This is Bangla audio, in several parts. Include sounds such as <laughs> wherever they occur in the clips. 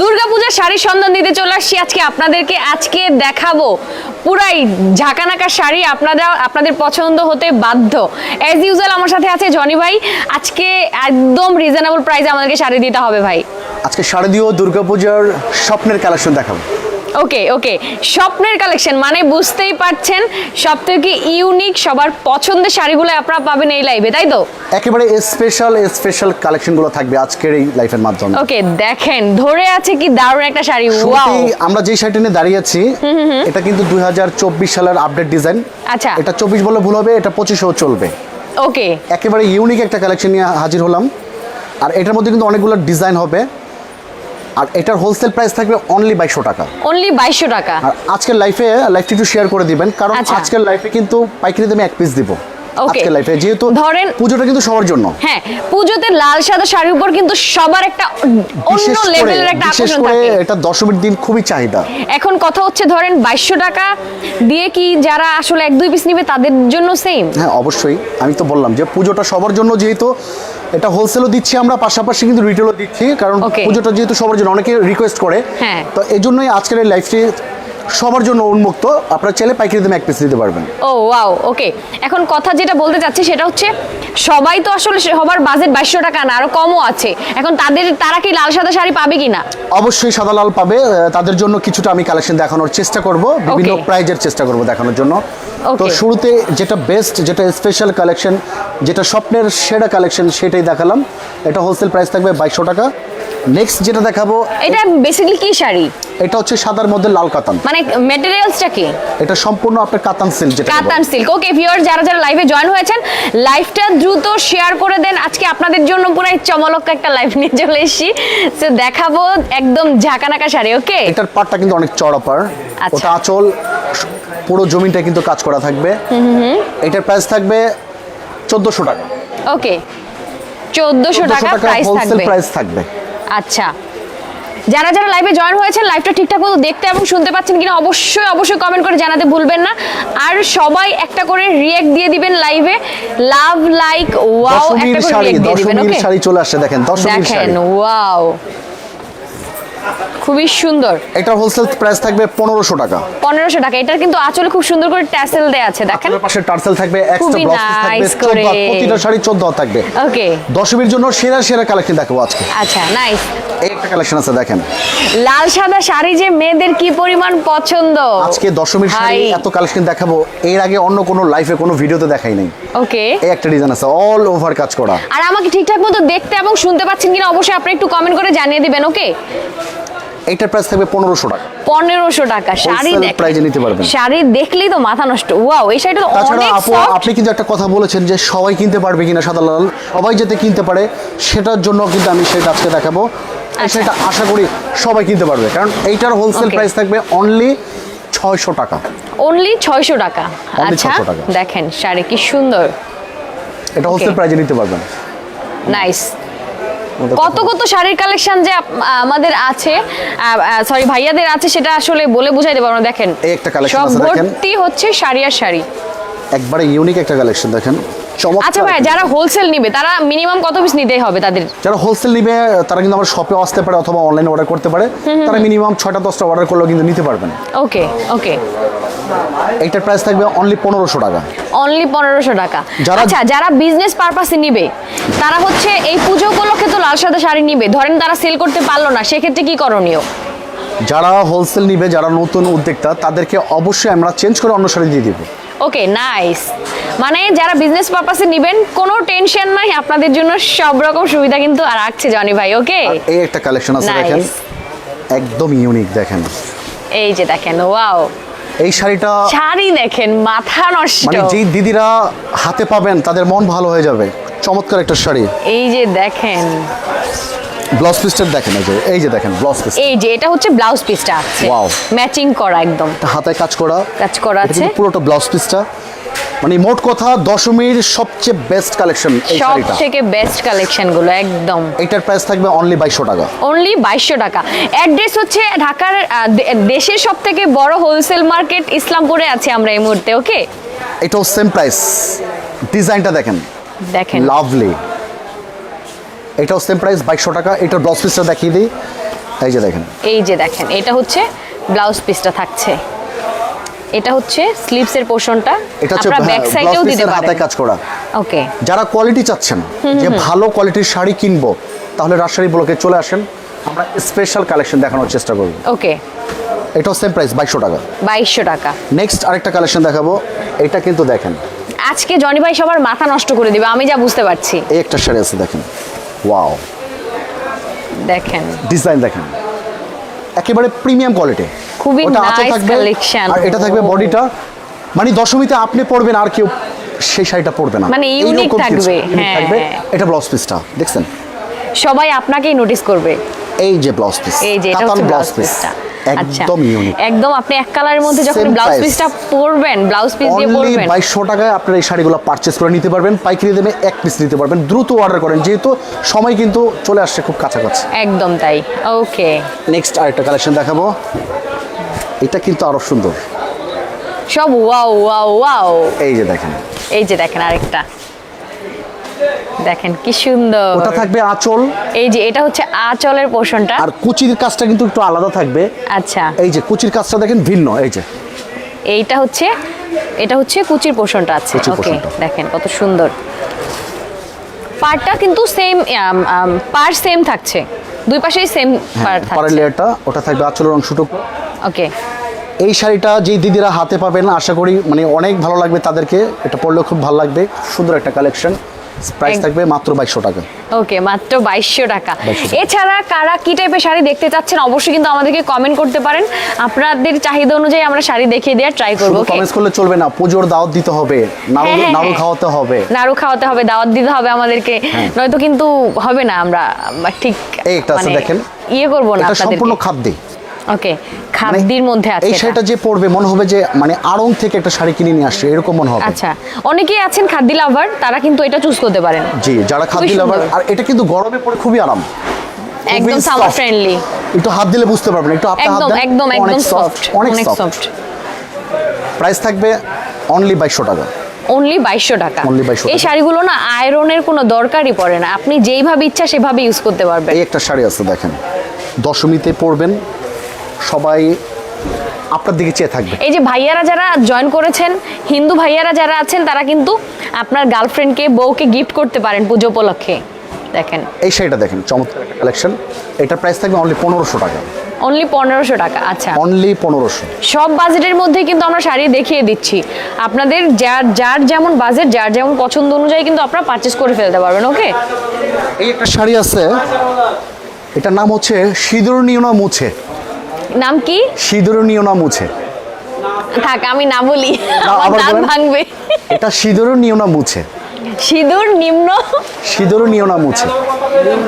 দুর্গাপূজার শাড়ির সন্ধান দিতে চলে আসছি আজকে আপনাদেরকে। আজকে দেখাবো পুরাই ঝাঁকানাকা শাড়ি আপনারা, আপনাদের পছন্দ হতে বাধ্য। অ্যাজ ইউজুয়াল আমার সাথে আছে জনি ভাই। আজকে একদম রিজনেবল প্রাইসে আমাদেরকে শাড়ি দিতে হবে ভাই। আজকে শারদীয় দুর্গাপূজার স্বপ্নের কালেকশন দেখাবো। ওকে ওকে। স্বপ্নের কালেকশন মানে বুঝতেই পারছেন সব থেকে ইউনিক সবার পছন্দের শাড়িগুলো আপনারা পাবেন এই লাইভে তাই তো? একেবারে স্পেশাল স্পেশাল কালেকশনগুলো থাকবে আজকের এই লাইফের মাধ্যমে। ওকে দেখেন ধরে আছে কি দারুণ একটা শাড়ি ওয়াও আমরা যে শাড়িটা নিয়ে দাঁড়িয়ে আছি এটা কিন্তু দু হাজার চব্বিশ সালের আপডেট ডিজাইন আচ্ছা। এটা চব্বিশ বলে ভুল হবে এটা পঁচিশেও চলবে। ওকে। একেবারে ইউনিক একটা কালেকশন নিয়ে হাজির হলাম। আর এটার মধ্যে কিন্তু অনেকগুলো ডিজাইন হবে। আর এটার হোলসেল প্রাইস থাকবে অনলি বাইশশো টাকা। অনলি বাইশশো টাকা। আর আজকের লাইফে লাইফটি একটু শেয়ার করে দিবেন কারণ আচ্ছা। আজকের লাইফে কিন্তু পাইকারি দামে এক পিস দিব। আজকের লাইফে যেহেতু ধরেন- পুজোটা কিন্তু সবার জন্য। হ্যাঁ পুজোতে লাল সাদা শাড়ির উপর কিন্তু সবার একটা অন্য লেভেলের একটা আকর্ষণ থাকে। এটা দশমীর দিন খুবই চাহিদা। এখন কথা হচ্ছে ধরেন বাইশশো টাকা দিয়ে কি যারা আসলে এক দুই পিস নিবে তাদের জন্য সেম হ্যাঁ অবশ্যই। আমি তো বললাম যে পুজোটা সবার জন্য যেহেতু এটা হোলসেলও দিচ্ছি আমরা পাশাপাশি কিন্তু রিটেলও দিচ্ছি কারণ. পুজোটা যেহেতু সবার জন্য অনেকে রিকোয়েস্ট করে। হ্যাঁ। তো এই জন্যই আজকের এই লাইফটি সবার জন্য উন্মুক্ত। আপনারা চাইলে পাইকারি দামে এক পিস দিতে পারবেন। ও ওয়াও ওকে এখন কথা যেটা বলতে চাচ্ছি সেটা হচ্ছে সবাই তো আসলে সবার বাজেট বাইশশো টাকা না আরও কমও আছে। এখন তাদের তারা কি লাল সাদা শাড়ি পাবে কি না অবশ্যই সাদা লাল পাবে। তাদের জন্য কিছুটা আমি কালেকশন দেখানোর চেষ্টা করব বিভিন্ন প্রাইজের চেষ্টা করব দেখানোর জন্য। তো শুরুতে যেটা বেস্ট যেটা স্পেশাল কালেকশন যেটা স্বপ্নের সেরা কালেকশন সেটাই দেখালাম। এটা হোলসেল প্রাইস থাকবে বাইশশো টাকা। নেক্সট যেটা দেখাবো এটা বেসিক্যালি কি শাড়ি? এটা হচ্ছে সাদার মধ্যে লাল কাতান। মানে মেটেরিয়ালসটা কি? এটা সম্পূর্ণ আপনার কাতান সিল্ক যেটা কাতান সিল্ক ওকে ভিউয়ার যারা যারা লাইভে জয়েন হয়েছেন লাইভটা দ্রুত শেয়ার করে দেন। আজকে আপনাদের জন্য পুরাই চমলক একটা লাইভ নিয়ে চলে এসেছি। সো দেখাবো একদম ঝাঁকানাকা শাড়ি ওকে এটার পাটটা কিন্তু অনেক চড়া পার আচ্ছা। ওটা আঁচল পুরো জমিটা কিন্তু কাজ করা থাকবে। এটার প্রাইস থাকবে চোদ্দোশো টাকা। ওকে চোদ্দশো টাকা প্রাইস থাকবে। আচ্ছা। যারা যারা লাইভে জয়েন হয়েছেন লাইভটা ঠিকঠাক মতো দেখতে এবং শুনতে পাচ্ছেন কিনা অবশ্যই অবশ্যই কমেন্ট করে জানাতে ভুলবেন না। আর সবাই একটা করে রিয়েক্ট দিয়ে দিবেন লাইভে লাভ লাইক ওয়াও একটা করে রিয়্যাক্ট দিয়ে দিবেন ওকে শাড়ি চলে আসছে দেখেন দশমীর দেখেন শাড়ি। ওয়াও খুবই সুন্দর। এটা হোলসেল প্রাইস থাকবে 1500 টাকা। 1500 টাকা। এটার কিন্তু আঁচলে খুব সুন্দর করে ট্যাসেল দেয়া আছে দেখেন। পাশে টার্সেল থাকবে এক্সট্রা ব্লাউজ থাকবে nice করে। 14 প্রতিটা শাড়ি 14 থাকবে। ওকে দশমীর জন্য সেরা সেরা কালেকশন দেখাবো আজকে। আচ্ছা নাইস এই একটা কালেকশন আছে দেখেন। লাল সাদা শাড়ি যে মেয়েদের কি পরিমাণ পছন্দ? আজকে দশমীর শাড়ি এত কালেকশন দেখাবো এর আগে অন্য কোনো লাইফে কোনো ভিডিওতে দেখাই নাই। ওকে এই একটা ডিজাইন আছে অল ওভার কাজ করা। আর আমাকে ঠিকঠাক মতো দেখতে এবং শুনতে পাচ্ছেন কিনা অবশ্যই আপনি একটু কমেন্ট করে জানিয়ে দিবেন ওকে এইটার প্রাইস থাকবে পনেরোশো টাকা। পনেরোশো টাকা শাড়ি নিতে পারবেন। শাড়ি দেখলেই তো মাথা নষ্ট। ওয়াও এই শাড়িটা তো তাছাড়া আপু আপনি কিন্তু একটা কথা বলেছেন যে সবাই কিনতে পারবে কিনা সাদা লাল। সবাই যাতে কিনতে পারে সেটার জন্য কিন্তু আমি সেটা আজকে দেখাবো। সেটা আশা করি সবাই কিনতে পারবে। কারণ এইটার হোলসেল. প্রাইস থাকবে অনলি ছয়শো টাকা। অনলি ছয়শো টাকা। আচ্ছা দেখেন শাড়ি কি সুন্দর। এটা হোলসেল প্রাইসে নিতে পারবেন। নাইস কত কত শাড়ির কালেকশন যে আমাদের আছে সরি ভাইয়াদের আছে সেটা আসলে বলে বুঝাই দেবো আমরা দেখেন। এই একটা কালেকশন আছে দেখেন। ভর্তি হচ্ছে শাড়ি আর শাড়ি। একবারে ইউনিক একটা কালেকশন দেখেন। আচ্ছা ভাই যারা হোলসেল নিবে তারা মিনিমাম কত পিস নিতেই হবে তাদের? যারা হোলসেল নিবে তারা কিন্তু আমার শপে আসতে পারে অথবা অনলাইনে অর্ডার করতে পারে। তারা মিনিমাম ছয়টা দশটা অর্ডার করলেও কিন্তু নিতে পারবেন। ওকে ওকে। এইটার প্রাইস থাকবে অনলি পনেরোশো টাকা। অনলি পনেরোশো টাকা। আচ্ছা যারা বিজনেস পারপাসে নিবে তারা হচ্ছে এই পুজো উপলক্ষে তো লাল সাদা শাড়ি নিবে। ধরেন তারা সেল করতে পারল না সেক্ষেত্রে কি করণীয়? যারা হোলসেল নিবে যারা নতুন উদ্যোক্তা তাদেরকে অবশ্যই আমরা চেঞ্জ করে অন্য শাড়ি দিয়ে দিব। ওকে নাইস মানে যারা বিজনেস পারপাসে নিবেন কোনো টেনশন নাই আপনাদের জন্য সব রকম সুবিধা কিন্তু আর রাখছে জনি ভাই ওকে এই একটা কালেকশন আছে. দেখেন। একদম ইউনিক দেখেন। এই যে দেখেন ওয়াও এই শাড়িটা শাড়ি দেখেন মাথা নষ্ট। মানে যেই দিদিরা হাতে পাবেন তাদের মন ভালো হয়ে যাবে। চমৎকার একটা শাড়ি। এই যে দেখেন। ব্লাউজ পিসটা দেখেন এই যে এই যে দেখেন ব্লাউজ পিস এই যে এটা হচ্ছে ব্লাউজ পিসটা আছে। Wow. ম্যাচিং করা একদম। হাতায় কাজ করা। কাজ করা আছে। পুরোটা ব্লাউজ পিসটা মানে মোট কথা দশমীর সবচেয়ে বেস্ট কালেকশন এই শাড়িটা। থেকে বেস্ট কালেকশনগুলো একদম। এইটার প্রাইস থাকবে অনলি বাইশশো টাকা। অনলি বাইশশো টাকা। অ্যাড্রেস হচ্ছে ঢাকার দেশের সব থেকে বড় হোলসেল মার্কেট ইসলামপুরে আছি আমরা এই মুহূর্তে ওকে এটাও সেম প্রাইস ডিজাইনটা দেখেন। দেখেন। লাভলি এটাও সেম প্রাইস বাইশশো টাকা। এটার ব্লাউজ পিসটা দেখিয়ে দিই। এই যে দেখেন। এই যে দেখেন এটা হচ্ছে ব্লাউজ পিসটা থাকছে। এটা হচ্ছে স্লিভসের পোর্শনটা এটা হচ্ছে ব্যাক সাইডেও দিতে পিসের হাতে কাজ করা। ওকে যারা কোয়ালিটি চাচ্ছেন যে ভালো কোয়ালিটির শাড়ি কিনবো তাহলে রাজশাহী ব্লকে চলে আসেন। আমরা স্পেশাল কালেকশন দেখানোর চেষ্টা করব। ওকে এটাও সেম প্রাইস বাইশশো টাকা। বাইশশো টাকা। নেক্সট আরেকটা কালেকশন দেখাবো। এটা কিন্তু দেখেন। আজকে জনি ভাই সবার মাথা নষ্ট করে দিবে আমি যা বুঝতে পারছি। এই একটা শাড়ি আছে দেখেন। ওয়াও দেখেন। ডিজাইন দেখেন। একেবারে প্রিমিয়াম কোয়ালিটি খুবই নাইস কালেকশন আর এটা থাকবে বডিটা মানে দশমীতে আপনি পরবেন আর কেউ সেই শাড়িটা পরবে না। মানে ইউনিক থাকবে, হ্যাঁ, থাকবে। হ্যাঁ। এটা ব্লাউজ পিসটা দেখছেন? সবাই আপনাকেই নোটিস করবে। এই যে ব্লাউজ পিস এই যে এটা হচ্ছে ব্লাউজ পিসটা একদম ইউনিক একদম আপনি এক কালারের মধ্যে যখন ব্লাউজ পিসটা পরবেন ব্লাউজ পিস দিয়ে পরবেন। বাইশশো টাকায় আপনারা এই শাড়িগুলো পারচেস করে নিতে পারবেন পাইকারি দামে এক পিস নিতে পারবেন। দ্রুত অর্ডার করেন যেহেতু সময় কিন্তু চলে আসছে খুব কাছাকাছি। একদম তাই। ওকে নেক্সট আরেকটা কালেকশন দেখাবো। এটা কিন্তু আরও সুন্দর। সব ওয়াও ওয়াও ওয়াও এই যে দেখেন। এই যে দেখেন আরেকটা। দেখেন কি সুন্দর। ওটা থাকবে আঁচল। এই যে এটা হচ্ছে আঁচলের পোষণটা। আর কুচির কাজটা কিন্তু একটু আলাদা থাকবে। আচ্ছা। এই যে কুচির কাজটা দেখেন ভিন্ন এই যে। এইটা হচ্ছে এটা হচ্ছে কুচির পোষণটা আছে। ওকে দেখেন কত সুন্দর। পার্টটা কিন্তু সেম পার সেম থাকছে। দুই পাশেই সেম পার পরের থাকছে। লেয়ারটা ওটা থাকবে আঁচলের অংশটুকু। ওকে এই শাড়িটা যেই দিদিরা হাতে পাবেন আশা করি মানে অনেক ভালো লাগবে তাদেরকে। এটা পরলেও খুব ভালো লাগবে। সুন্দর একটা কালেকশন প্রাইস থাকবে মাত্র বাইশশো টাকা ওকে মাত্র বাইশশো টাকা 2200 টাকা। এছাড়া কারা কি টাইপের শাড়ি দেখতে চাচ্ছেন অবশ্যই কিন্তু আমাদেরকে কমেন্ট করতে পারেন আপনাদের চাহিদা অনুযায়ী আমরা শাড়ি দেখিয়ে দেওয়ার ট্রাই করব ওকে কমেন্টস করলে চলবে না পুজোর দাওয়াত দিতে হবে নাড়ু হ্যাঁ, হ্যাঁ, নাড়ু হ্যাঁ। খাওয়াতে হবে নাড়ু খাওয়াতে হবে দাওয়াত দিতে হবে আমাদেরকে নয়তো কিন্তু হবে না আমরা ঠিক। এই একটা আছে দেখেন। ইয়ে করব না সম্পূর্ণ খাদ্যে ওকে মানে মধ্যে আছে এই শাড়িটা যে পরবে মনে হবে যে মানে আড়ং থেকে একটা শাড়ি কিনে নিয়ে আসছে এরকম মনে হবে। আচ্ছা অনেকেই আছেন খাদ্যি লাভার তারা কিন্তু এটা চুজ করতে পারেন। জি যারা খাদ্য লাভার আর এটা কিন্তু গরমে পরে খুবই আরাম। একদম সামার ফ্রেন্ডলি একটু হাত দিলে বুঝতে পারবেন একটু আপনি হাত একদম একদম সফট অনেক সফট প্রাইস থাকবে অনলি বাইশশো টাকা। অনলি বাইশশো টাকা। 2200 এই শাড়িগুলো না আয়রনের কোনো দরকারই পড়ে না। আপনি যেইভাবে ইচ্ছা সেভাবে ইউজ করতে পারবেন। এই একটা শাড়ি আছে দেখেন। দশমীতে পরবেন সবাই আপনার দিকে চেয়ে থাকবে। এই যে ভাইয়ারা যারা জয়েন করেছেন হিন্দু ভাইয়ারা যারা আছেন তারা কিন্তু আপনার গার্লফ্রেন্ডকে বউকে গিফট করতে পারেন পুজো উপলক্ষে। দেখেন। এই শাড়িটা দেখেন চমৎকার একটা কালেকশন এটার প্রাইস থাকবে অনলি পনেরোশো টাকা। অনলি পনেরোশো টাকা আচ্ছা। অনলি পনেরোশো। সব বাজেটের মধ্যে কিন্তু আমরা শাড়ি দেখিয়ে দিচ্ছি। আপনাদের যার যার যেমন বাজেট যার যেমন পছন্দ অনুযায়ী কিন্তু আপনারা পারচেস করে ফেলতে পারবেন ওকে এই একটা শাড়ি আছে এটার নাম হচ্ছে সিঁদুর নিয়না মুছে। নাম কি? সিঁদুর নিয়না মুছে। থাক আমি না বলি। আমার আবার দাঁত। ভাঙবে। এটা সিঁদুর নিয়না মুছে। সিঁদুর নিম্ন? সিঁদুর নিয়না মুছে।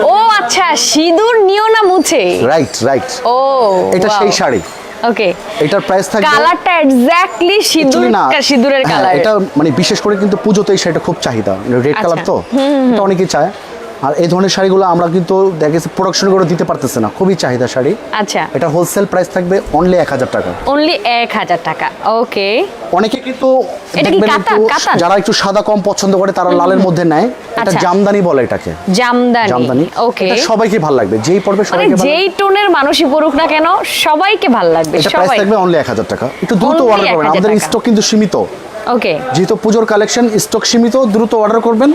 ও আচ্ছা সিঁদুর নিও না মুছে। রাইট রাইট ও এটা সেই শাড়ি। ওকে এটার প্রাইস থাকবে কালারটা এক্স্যাক্টলি সিঁদুর না সিঁদুরের হ্যাঁ, কালার এটা মানে বিশেষ করে কিন্তু পুজোতে এই শাড়িটা খুব চাহিদা। রেড কালার আচ্ছা। তো। এটা অনেকেই চায়। আর এই ধরনের শাড়িগুলো আমরা কিন্তু দেখা গেছে প্রোডাকশন করে দিতে পারতেছে না। খুবই চাহিদা শাড়ি। আচ্ছা। এটা হোলসেল প্রাইস থাকবে অনলি এক হাজার টাকা। অনলি এক হাজার টাকা। ওকে অনেকে কিন্তু দেখবেন? একটু যারা একটু সাদা কম পছন্দ করে তারা লালের মধ্যে নেয়। এটা আচ্ছা। জামদানি বলে এটাকে। জামদানি। জামদানি। ওকে এটা সবাইকে ভালো লাগবে। যেই পড়বে মানে সবাইকে ভালো যেই টোনের মানুষই পড়ুক না কেন সবাইকে ভালো লাগবে এটা প্রাইস থাকবে অনলি এক হাজার টাকা। একটু দ্রুত অর্ডার করবেন। আমাদের স্টক কিন্তু সীমিত। ওকে যেহেতু পুজোর কালেকশন স্টক সীমিত দ্রুত অর্ডার করবেন।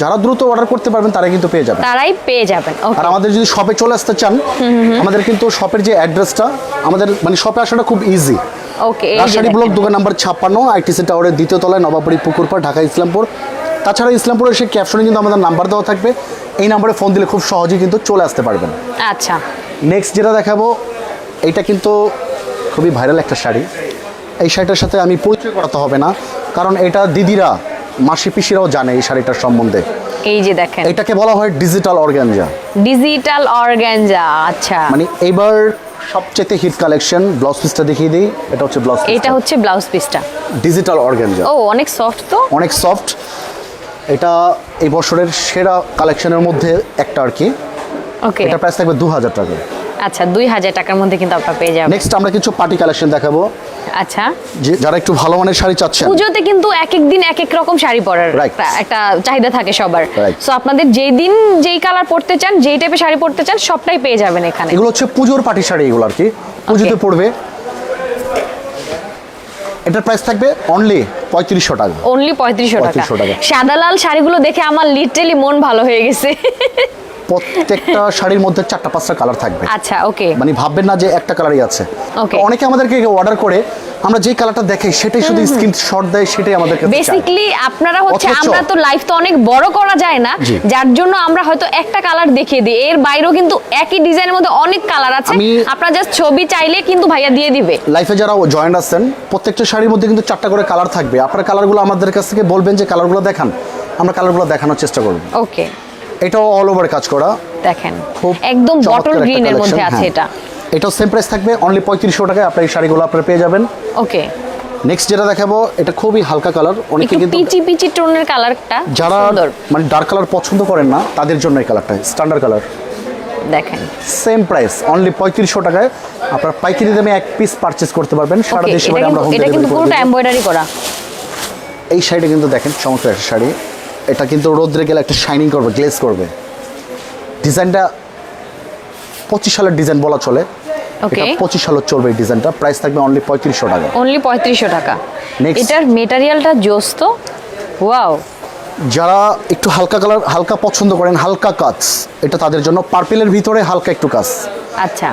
যারা দ্রুত অর্ডার করতে পারবেন তারা কিন্তু পেয়ে যাবেন। তারাই পেয়ে যাবেন ওকে আর আমাদের যদি শপে চলে আসতে চান আমাদের কিন্তু শপের যে অ্যাড্রেসটা আমাদের মানে শপে আসাটা খুব ইজি ওকে রাজশাহী ব্লক দোকান নাম্বার ছাপ্পান্ন আইটিসি টাওয়ারের দ্বিতীয় তলায় নবাবপুরি পুকুরপাড় ঢাকা ইসলামপুর। তাছাড়া ইসলামপুরের সেই ক্যাপশনে কিন্তু আমাদের নাম্বার দেওয়া থাকবে। এই নাম্বারে ফোন দিলে খুব সহজেই কিন্তু চলে আসতে পারবেন। আচ্ছা। নেক্সট যেটা দেখাবো এটা কিন্তু খুবই ভাইরাল একটা শাড়ি। এই শাড়িটার সাথে আমি পরিচয় করাতে হবে না কারণ এটা দিদিরা মাসি পিসিরাও জানে এই শাড়িটার সম্বন্ধে। এই যে দেখেন। এটাকে বলা হয় ডিজিটাল অর্গ্যানজা। ডিজিটাল অর্গানজা আচ্ছা। মানে এবার সবচেয়ে হিট কালেকশন ব্লাউজ পিসটা দেখিয়ে দিই এটা হচ্ছে ব্লাউজ এটা হচ্ছে ব্লাউজ পিসটা। Digital organza. ও অনেক সফট তো? অনেক সফট এটা এই বছরের সেরা কালেকশনের মধ্যে একটা আর কি। ওকে এটা প্রাইস থাকবে দু হাজার টাকা। আচ্ছা দুই হাজার টাকার মধ্যে কিন্তু আপনারা পেয়ে যাবেন। নেক্সট আমরা কিছু পার্টি কালেকশন দেখাবো। আচ্ছা। যারা একটু ভালো মানের শাড়ি চাচ্ছেন। পুজোতে কিন্তু এক এক দিন এক এক রকম শাড়ি পরার একটা চাহিদা থাকে সবার. সো আপনাদের যেই দিন যেই কালার পরতে চান যেই টাইপের শাড়ি পরতে চান সবটাই পেয়ে যাবেন এখানে। এগুলো হচ্ছে পুজোর পার্টি শাড়ি এগুলো আর কি। পুজোতে পড়বে এটার প্রাইস থাকবে অনলি পঁয়ত্রিশশো টাকা। অনলি পঁয়ত্রিশশো টাকা। সাদা লাল শাড়িগুলো দেখে আমার লিটারালি মন ভালো হয়ে গেছে। প্রত্যেকটা শাড়ির মধ্যে চারটা পাঁচটা কালার থাকবে। আচ্ছা ওকে মানে ভাববেন না যে একটা কালারই আছে। অনেকে আমাদেরকে অর্ডার করে আমরা যেই কালারটা দেখাই সেটাই শুধু স্ক্রিন শট দেয় সেটাই আমাদের কাছে চাই। বেসিকলি আপনারা হচ্ছে আমরা তো লাইফ তো অনেক বড় করা যায় না যার জন্য আমরা হয়তো একটা কালার দেখিয়ে দিই। এর বাইরেও কিন্তু একই ডিজাইনের মধ্যে অনেক কালার আছে। আপনারা জাস্ট ছবি চাইলে কিন্তু ভাইয়া দিয়ে দিবে। লাইফে যারা জয়েন আছেন প্রত্যেকটা শাড়ির মধ্যে কিন্তু চারটা করে কালার থাকবে। আপনার কালারগুলো আমাদের কাছ থেকে বলবেন যে কালারগুলো দেখান। আমরা কালারগুলো দেখানোর চেষ্টা করব। ওকে এটাও অল ওভার কাজ করা। দেখেন খুব একদম বটল একটা গ্রিনের মধ্যে আছে হ্যাঁ। এটা। এটাও সেম প্রাইস থাকবে অনলি পঁয়ত্রিশশো টাকায় আপনার এই শাড়িগুলো আপনারা পেয়ে যাবেন। ওকে নেক্সট যেটা দেখাবো এটা খুবই হালকা কালার অনেকে কিন্তু পিচি পিচি টোনের কালারটা যারা মানে ডার্ক কালার পছন্দ করেন না তাদের জন্য এই কালারটা স্ট্যান্ডার্ড কালার দেখেন। সেম প্রাইস অনলি পঁয়ত্রিশশো টাকায় আপনার পাইকারি দামে এক পিস পারচেস করতে পারবেন সারা দেশে বাইরে আমরা হোম এটা কিন্তু পুরোটা। এমব্রয়ডারি করা। এই শাড়িটা কিন্তু দেখেন চমৎকার একটা শাড়ি। এটা কিন্তু রোদ্রে গেলে একটা শাইনিং করবে গ্লেজ করবে। ডিজাইনটা পঁচিশ সালের ডিজাইন বলা চলে। ওকে পঁচিশ সালের চলবে এই ডিজাইনটা প্রাইস থাকবে অনলি পঁয়ত্রিশশো টাকা। অনলি পঁয়ত্রিশশো টাকা. এটার মেটারিয়ালটা জোস তো ওয়াও যারা একটু হালকা কালার হালকা পছন্দ করেন হালকা কাজ এটা তাদের জন্য পার্পেলের ভিতরে হালকা একটু কাজ আচ্ছা।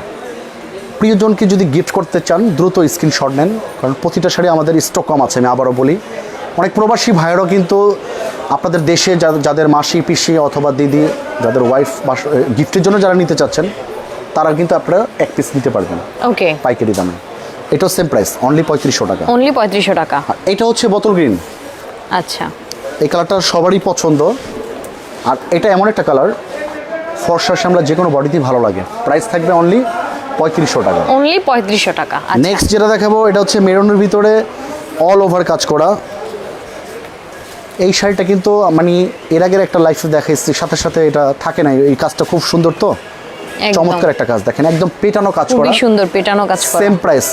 প্রিয়জনকে যদি গিফট করতে চান দ্রুত স্ক্রিনশট নেন। কারণ প্রতিটা শাড়ি আমাদের স্টক কম আছে আমি আবারও বলি। অনেক প্রবাসী ভাইয়েরও কিন্তু আপনাদের দেশে যাদের মাসি পিসি অথবা দিদি যাদের ওয়াইফ বা গিফটের জন্য যারা নিতে চাচ্ছেন তারা কিন্তু আপনারা এক পিস নিতে পারবেন। ওকে পাইকারি দামে। এটাও সেম প্রাইস অনলি পঁয়ত্রিশশো টাকা। অনলি পঁয়ত্রিশশো টাকা। এটা হচ্ছে বোতল গ্রিন আচ্ছা। এই কালারটা সবারই পছন্দ। আর এটা এমন একটা কালার ফর্সা শ্যামলা যে কোনো বডিতেই ভালো লাগে। প্রাইস থাকবে অনলি পঁয়ত্রিশশো টাকা। অনলি পঁয়ত্রিশশো টাকা আচ্ছা। নেক্সট যেটা দেখাবো এটা হচ্ছে মেরুনের ভিতরে অল ওভার কাজ করা। এই শাড়িটা কিন্তু মানে এর আগের একটা লাইফে দেখাইছি সাথে সাথে এটা থাকে না এই কাজটা খুব সুন্দর তো? চমৎকার একটা কাজ দেখেন একদম পেটানো কাজ করা। খুবই সুন্দর পেটানো কাজ করা। সেম প্রাইস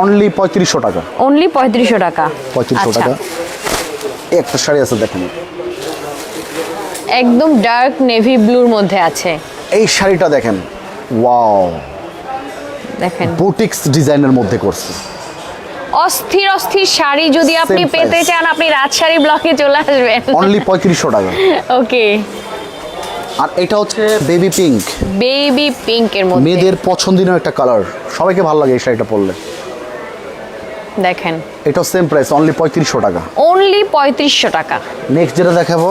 অনলি পঁয়ত্রিশশো টাকা। অনলি পঁয়ত্রিশশো টাকা। পঁয়ত্রিশশো আচ্ছা। টাকা। একটা শাড়ি আছে দেখেন। একদম ডার্ক নেভি ব্লুর মধ্যে আছে। এই শাড়িটা দেখেন ওয়াও দেখেন। বুটিক্স ডিজাইনের মধ্যে করছে। অস্থির অস্থির শাড়ি যদি আপনি পেতে চান আপনি রাজশাড়ি ব্লকে চলে আসবেন। অনলি পঁয়ত্রিশশো টাকা। <laughs> ওকে আর এটা হচ্ছে বেবি পিঙ্ক বেবি পিঙ্কের মধ্যে। মেয়েদের পছন্দের একটা কালার সবাইকে ভালো লাগে এই শাড়িটা পরলে। দেখেন। এটা সেম প্রাইস অনলি পঁয়ত্রিশশো টাকা। অনলি পঁয়ত্রিশশো টাকা। নেক্সট যেটা দেখাবো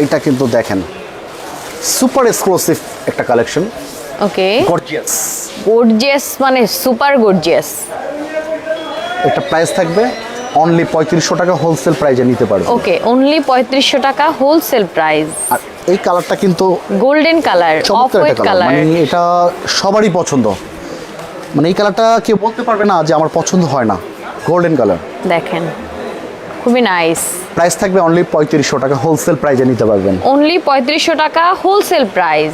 এইটা কিন্তু দেখেন। সুপার এক্সক্লুসিভ একটা কালেকশন ওকে গর্জিয়াস গর্জিয়াস মানে সুপার গর্জিয়াস এটা প্রাইস থাকবে অনলি পঁয়ত্রিশশো টাকা হোলসেল প্রাইজে নিতে পারবে। ওকে অনলি পঁয়ত্রিশশো টাকা হোলসেল প্রাইস আর এই কালারটা কিন্তু গোল্ডেন কালার অফ চমৎকার হোয়াইট কালার কালার মানে এটা সবারই পছন্দ। মানে এই কালারটা কেউ বলতে পারবে না যে আমার পছন্দ হয় না গোল্ডেন কালার দেখেন খুবই নাইস প্রাইস থাকবে অনলি পঁয়ত্রিশশো টাকা হোলসেল প্রাইজে নিতে পারবেন। অনলি পঁয়ত্রিশশো টাকা হোলসেল প্রাইস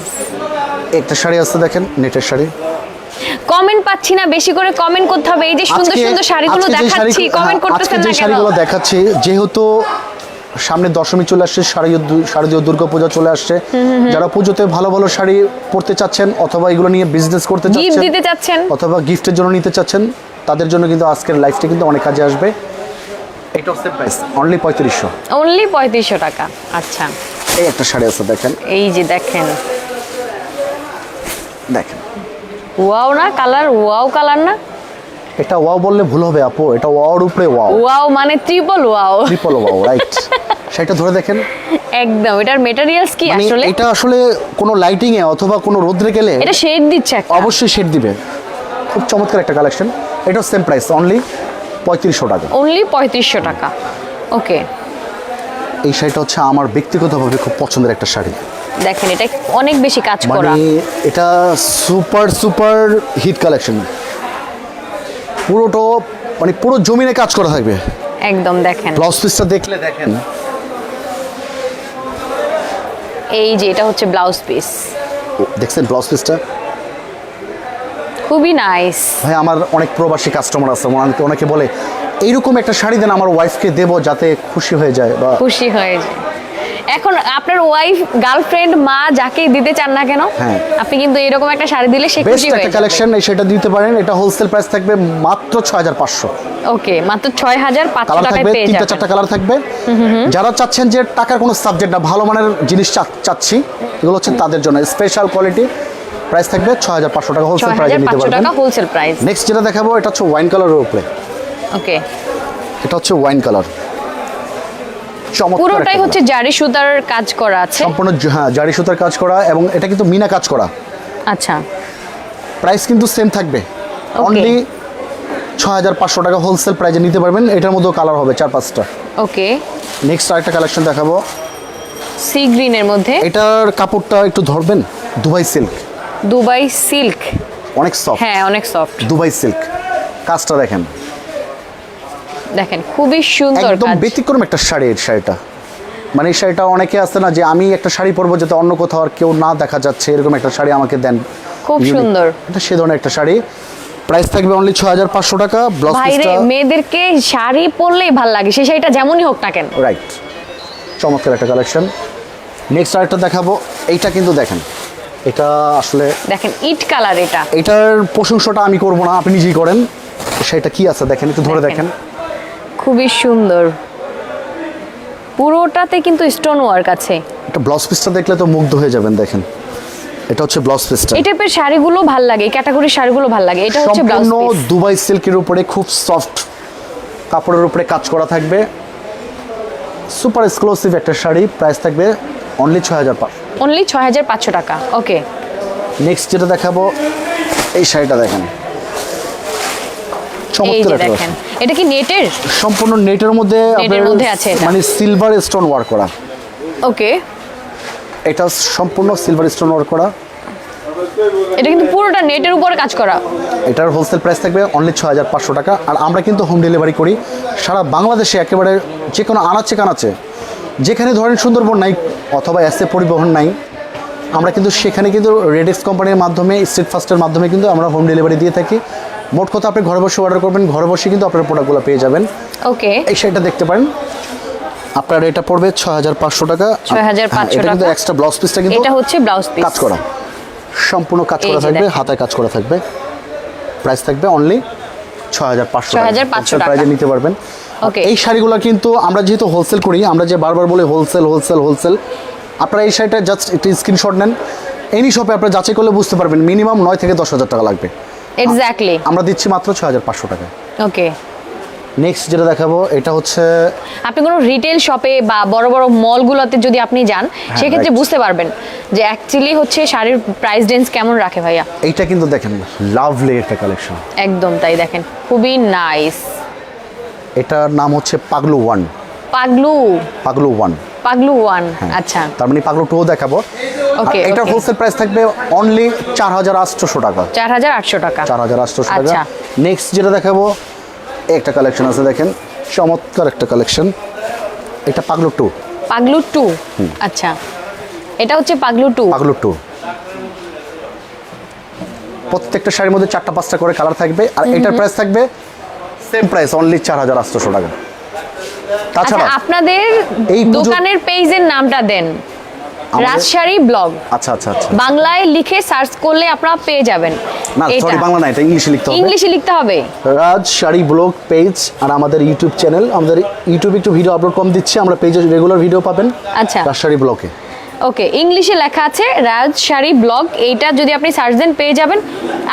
একটা শাড়ি আছে দেখেন নেটের শাড়ি। কমেন্ট পাচ্ছি না বেশি করে কমেন্ট করতে হবে। এই যে সুন্দর সুন্দর শাড়িগুলো দেখাচ্ছি কমেন্ট করতেছেন না কেন? শাড়িগুলো দেখাচ্ছি যেহেতু সামনে দশমী চলে আসছে শারদীয় দুর্গা পূজা চলে আসছে। যারা পুজোতে ভালো ভালো শাড়ি পরতে চাচ্ছেন অথবা এগুলো নিয়ে বিজনেস করতে চাচ্ছেন দিতে চাচ্ছেন? অথবা গিফটের জন্য নিতে চাচ্ছেন তাদের জন্য কিন্তু আজকের লাইফটা কিন্তু অনেক কাজে আসবে। এটা হচ্ছে প্রাইস অনলি পঁয়ত্রিশশো। অনলি পঁয়ত্রিশশো টাকা আচ্ছা। এই একটা শাড়ি আছে দেখেন। এই যে দেখেন। দেখেন। ওয়াও না কালার? ওয়াও কালার না? এটা ওয়াও বললে ভুল হবে আপু এটা ওয়াওর উপরে ওয়াও। ওয়াও মানে triple wow. Triple wow right <laughs> সেটা ধরে দেখেন। একদম এটার মেটেরিয়ালস কি মানে আসলে? এটা আসলে কোনো লাইটিং এ অথবা কোনো রোদ্রে গেলে এটা শেড দিচ্ছে একটা। অবশ্যই শেড দিবে। খুব চমৎকার একটা কালেকশন এটা সেম প্রাইস অনলি পঁয়ত্রিশশো টাকা। অনলি পঁয়ত্রিশশো টাকা। ওকে এই শাড়িটা হচ্ছে আমার ব্যক্তিগতভাবে খুব পছন্দের একটা শাড়ি। দেখেন এটা অনেক বেশি কাজ মানে করা। এটা সুপার সুপার হিট কালেকশন। পুরোটো মানে পুরো জমিনে কাজ করা থাকবে। একদম দেখেন। ব্লাউজ পিসটা দেখলে দেখেন। এই যে এটা হচ্ছে ব্লাউজ পিস। দেখছেন ব্লাউজ পিসটা? খুবই নাইস। ভাই আমার অনেক প্রবাসী কাস্টমার আছে অনেকে অনেকে বলে এইরকম একটা শাড়ি দেন আমার ওয়াইফকে দেবো যাতে খুশি হয়ে যায় বা খুশি হয়ে যায়। এখন আপনার ওয়াইফ গার্লফ্রেন্ড মা যাকেই দিতে চান না কেন হ্যাঁ। আপনি কিন্তু এরকম একটা শাড়ি দিলে সে খুশি একটা কালেকশন সেটা দিতে পারেন এটা হোলসেল প্রাইস থাকবে মাত্র ছয় হাজার পাঁচশো। ওকে মাত্র ছয় হাজার পাঁচশো কালার টাকায় থাকবে পেয়ে তিনটা চারটা কালার থাকবে। যারা চাচ্ছেন যে টাকার কোনো সাবজেক্ট না ভালো মানের জিনিস চাচ্ছি এগুলো হচ্ছে তাদের জন্য। স্পেশাল কোয়ালিটি প্রাইস থাকবে ছয় হাজার পাঁচশো টাকা হোলসেল প্রাইসে নিতে পারবেন। টাকা হোলসেল প্রাইস নেক্সট যেটা দেখাবো এটা হচ্ছে ওয়াইন কালারের উপরে ওকে এটা হচ্ছে ওয়াইন কালার চমৎকার পুরোটাই হচ্ছে জারি সুতার কাজ করা আছে। সম্পূর্ণ হ্যাঁ জারি সুতার কাজ করা এবং এটা কিন্তু মিনা কাজ করা। আচ্ছা। প্রাইস কিন্তু সেম থাকবে। অনলি ছ হাজার পাঁচশো টাকা হোলসেল প্রাইজে নিতে পারবেন। এটার মধ্যেও কালার হবে চার পাঁচটা। ওকে নেক্সট আরেকটা কালেকশন দেখাবো। সি গ্রিনের মধ্যে? এটার কাপড়টা একটু ধরবেন? দুবাই সিল্ক দুবাই সিল্ক অনেক সফট হ্যাঁ অনেক সফট দুবাই সিল্ক কাজটা দেখেন। দেখেন খুবই সুন্দর একদম ব্যতিক্রম একটা শাড়ি এই শাড়িটা। মানে এই শাড়িটা অনেকে আছে না যে আমি একটা শাড়ি পরবো যাতে অন্য কোথাও আর কেউ না দেখা যাচ্ছে এরকম একটা শাড়ি আমাকে দেন। খুব সুন্দর। এটা সে ধরনের একটা শাড়ি। প্রাইস থাকবে অনলি ছ হাজার পাঁচশো টাকা ব্লাউজ ভাইরে পিসটা মেয়েদেরকে শাড়ি পরলেই ভালো লাগে সে শাড়িটা যেমনই হোক না কেন। রাইট চমৎকার একটা কালেকশন নেক্সট আরেকটা দেখাবো। এইটা কিন্তু দেখেন এটা আসলে দেখেন ইট কালার এটা। এটার প্রশংসাটা আমি করব না আপনি নিজেই করেন। সেটা কি আছে দেখেন একটু ধরে দেখেন। খুবই সুন্দর। পুরোটাতে কিন্তু স্টোন ওয়ার্ক আছে। এটা ব্লাউজ পিসটা দেখলে তো মুগ্ধ হয়ে যাবেন দেখেন। এটা হচ্ছে ব্লাউজ পিসটা এই টাইপের শাড়িগুলো ভালো লাগে এই ক্যাটাগরির শাড়িগুলো ভালো লাগে এটা হচ্ছে ব্লাউজ পিস দুবাই সিল্কের উপরে খুব সফট কাপড়ের উপরে কাজ করা থাকবে। সুপার এক্সক্লুসিভ একটা শাড়ি প্রাইস থাকবে অনলি ছয় হাজার পাঁচ অনলি ছয় হাজার পাঁচশো টাকা ওকে নেক্সট যেটা দেখাবো এই শাড়িটা দেখেন। চমৎকার দেখেন এটা কি নেটের? সম্পূর্ণ নেটের মধ্যে মানে সিলভার স্টোন ওয়ার্ক করা। ওকে। এটা সম্পূর্ণ সিলভার স্টোন ওয়ার্ক করা। এটা কিন্তু পুরোটা নেটের উপরে কাজ করা। এটার হোলসেল প্রাইস থাকবে অনলি ছ হাজার পাঁচশো টাকা। আর আমরা কিন্তু হোম ডেলিভারি করি। সারা বাংলাদেশে একেবারে যে কোনো আনাচে কানাচে যেখানে ধরেন সুন্দরবন নাই অথবা এসে পরিবহন নাই আমরা কিন্তু সেখানে কিন্তু রেডেক্স কোম্পানির মাধ্যমে স্ট্রিট ফাস্টের মাধ্যমে কিন্তু আমরা হোম ডেলিভারি দিয়ে থাকি। মোট কথা আপনি ঘরে বসে অর্ডার করবেন ঘরে বসে কিন্তু আপনার প্রোডাক্টগুলো পেয়ে যাবেন। ওকে এই শাড়িটা দেখতে পারেন। আপনার এটা পড়বে ছ হাজার পাঁচশো টাকা। 6,500 এটা কিন্তু টাকা। এক্সট্রা ব্লাউজ পিসটা কিন্তু এটা হচ্ছে ব্লাউজ পিস কাজ করা। সম্পূর্ণ কাজ করা থাকবে। হাতায় কাজ করা থাকবে। প্রাইস থাকবে অনলি ছ হাজার পাঁচশো 6,500 টাকা। প্রাইজে নিতে পারবেন. এই শাড়িগুলো কিন্তু আমরা যেহেতু হোলসেল করি আমরা যে বারবার বলি হোলসেল হোলসেল হোলসেল আপনারা এই শাড়িটা জাস্ট একটি স্ক্রিনশট নেন। এনি শপে আপনারা যাচাই করলে বুঝতে পারবেন মিনিমাম নয় থেকে দশ হাজার টাকা লাগবে। এক্স্যাক্টলি আমরা দিচ্ছি মাত্র ছ হাজার পাঁচশো টাকা। ওকে নেক্সট যেটা দেখাবো এটা হচ্ছে আপনি কোনো রিটেল শপে বা বড় বড় মলগুলোতে যদি আপনি যান সেক্ষেত্রে হ্যাঁ, বুঝতে পারবেন যে অ্যাকচুয়ালি হচ্ছে শাড়ির প্রাইস রেঞ্জ কেমন রাখে ভাইয়া। এইটা কিন্তু দেখেন লাভলি একটা কালেকশন একদম তাই দেখেন খুবই নাইস এটার নাম হচ্ছে Paglu one. Paglu. Paglu one. Paglu one আচ্ছা। তার মানে পাগলু টু দেখাবো। Okay, এটা হোলসেল প্রাইস থাকবে অনলি চার হাজার আটশোশো টাকা। চার হাজার আটশো টাকা। চার হাজার আটশোশো টাকা। আচ্ছা। নেক্সট যেটা দেখাবো একটা কালেকশন আছে দেখেন। চমৎকার একটা কালেকশন এটা পাগলু টু। পাগলু টু? আচ্ছা। এটা হচ্ছে পাগলু টু? পাগলু টু। প্রত্যেকটা শাড়ির মধ্যে চারটা পাঁচটা করে কালার থাকবে। আর এটার প্রাইস থাকবে সেম প্রাইস অনলি চার হাজার আটশোশো টাকা। আচ্ছা তাছাড়া আপনাদের এই দোকানের পেজের নামটা দেন। রাজশাড়ি ব্লগ। আচ্ছা আচ্ছা আচ্ছা। বাংলায় লিখে সার্চ করলে আপনারা পেয়ে যাবেন। না সরি বাংলা না এটা ইংলিশে লিখতে হবে। ইংলিশে লিখতে হবে। রাজশাহী ব্লগ পেজ আর আমাদের ইউটিউব চ্যানেল আমাদের ইউটিউবে একটু ভিডিও আপলোড কম দিচ্ছি আমরা পেজে রেগুলার ভিডিও পাবেন। আচ্ছা। রাজশাহী ব্লকে ওকে ইংলিশে লেখা আছে রাজ শাড়ি ব্লগ এইটা যদি আপনি সার্চ দেন পেয়ে যাবেন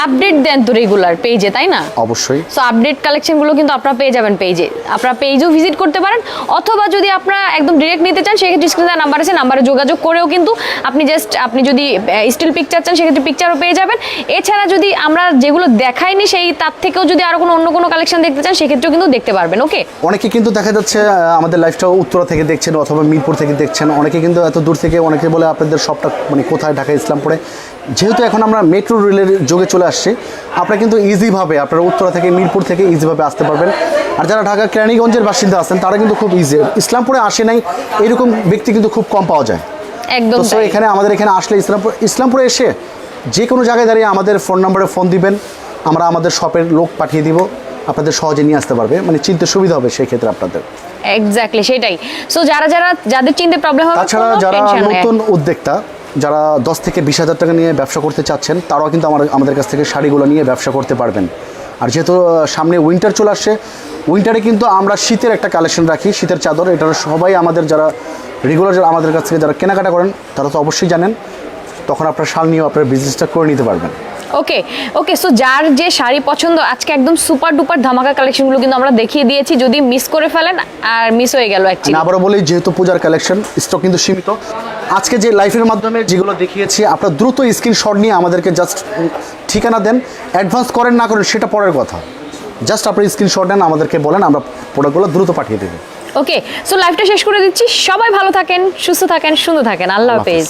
আপডেট দেন তো রেগুলার পেজে তাই না? অবশ্যই। সো আপডেট কালেকশনগুলো কিন্তু আপনারা পেয়ে যাবেন পেজে আপনারা পেজেও ভিজিট করতে পারেন অথবা যদি আপনারা একদম ডিরেক্ট নিতে চান সেক্ষেত্রে স্ক্রিনে নাম্বার আছে নাম্বারে যোগাযোগ করেও কিন্তু আপনি জাস্ট আপনি যদি স্টিল পিকচার চান সেক্ষেত্রে পিকচারও পেয়ে যাবেন। এছাড়া যদি আমরা যেগুলো দেখাইনি সেই তার থেকেও যদি আরও কোনো অন্য কোনো কালেকশন দেখতে চান সেক্ষেত্রেও কিন্তু দেখতে পারবেন ওকে অনেকে কিন্তু দেখা যাচ্ছে আমাদের লাইফটা উত্তরা থেকে দেখছেন অথবা মিরপুর থেকে দেখছেন অনেকে কিন্তু এত দূর থেকে অনেকে বলে আপনাদের সবটা মানে কোথায়? ঢাকা ইসলামপুরে। যেহেতু এখন আমরা মেট্রো রেলের যোগে চলে আসছি আপনারা কিন্তু ইজিভাবে আপনারা উত্তরা থেকে মিরপুর থেকে ইজিভাবে আসতে পারবেন। আর যারা ঢাকা কেরানীগঞ্জের বাসিন্দা আছেন তারা কিন্তু খুব ইজি ইসলামপুরে আসে নাই এরকম ব্যক্তি কিন্তু খুব কম পাওয়া যায়। একদম তো এখানে আমাদের এখানে আসলে ইসলামপুর ইসলামপুরে এসে যে কোনো জায়গায় দাঁড়িয়ে আমাদের ফোন নম্বরে ফোন দিবেন আমরা আমাদের শপের লোক পাঠিয়ে দিব। আপনাদের সহজে নিয়ে আসতে পারবে। মানে চিনতে সুবিধা হবে সেই ক্ষেত্রে আপনাদের। এক্স্যাক্টলি সেটাই। সো যারা যারা যাদের চিনতে প্রবলেম হবে তাছাড়া যারা নতুন উদ্যোক্তা যারা দশ থেকে বিশ হাজার টাকা নিয়ে ব্যবসা করতে চাচ্ছেন তারাও কিন্তু আমার আমাদের কাছ থেকে শাড়িগুলো নিয়ে ব্যবসা করতে পারবেন। আর যেহেতু সামনে উইন্টার চলে আসছে উইন্টারে কিন্তু আমরা শীতের একটা কালেকশন রাখি শীতের চাদর। এটা সবাই আমাদের যারা রেগুলার আমাদের কাছ থেকে যারা কেনাকাটা করেন তারা তো অবশ্যই জানেন। তখন আপনার শাল নিয়েও আপনার বিজনেসটা করে নিতে পারবেন। ওকে ওকে সো যার যে শাড়ি পছন্দ আজকে একদম সুপার ডুপার ধামাকা কালেকশনগুলো কিন্তু আমরা দেখিয়ে দিয়েছি যদি মিস করে ফেলেন আর মিস হয়ে গেল অ্যাকচুয়ালি আবারও বলি যেহেতু পূজার কালেকশন স্টক কিন্তু সীমিত আজকে যে লাইফের মাধ্যমে যেগুলো দেখিয়েছি আপনার দ্রুত স্ক্রিনশট নিয়ে আমাদেরকে জাস্ট ঠিকানা দেন অ্যাডভান্স করেন না করেন সেটা পরের কথা। জাস্ট আপনার স্ক্রিনশট নেন আমাদেরকে বলেন আমরা প্রোডাক্টগুলো দ্রুত পাঠিয়ে দেবো। ওকে সো লাইভটা শেষ করে দিচ্ছি সবাই ভালো থাকেন সুস্থ থাকেন সুন্দর থাকেন আল্লাহ। হাফেজ।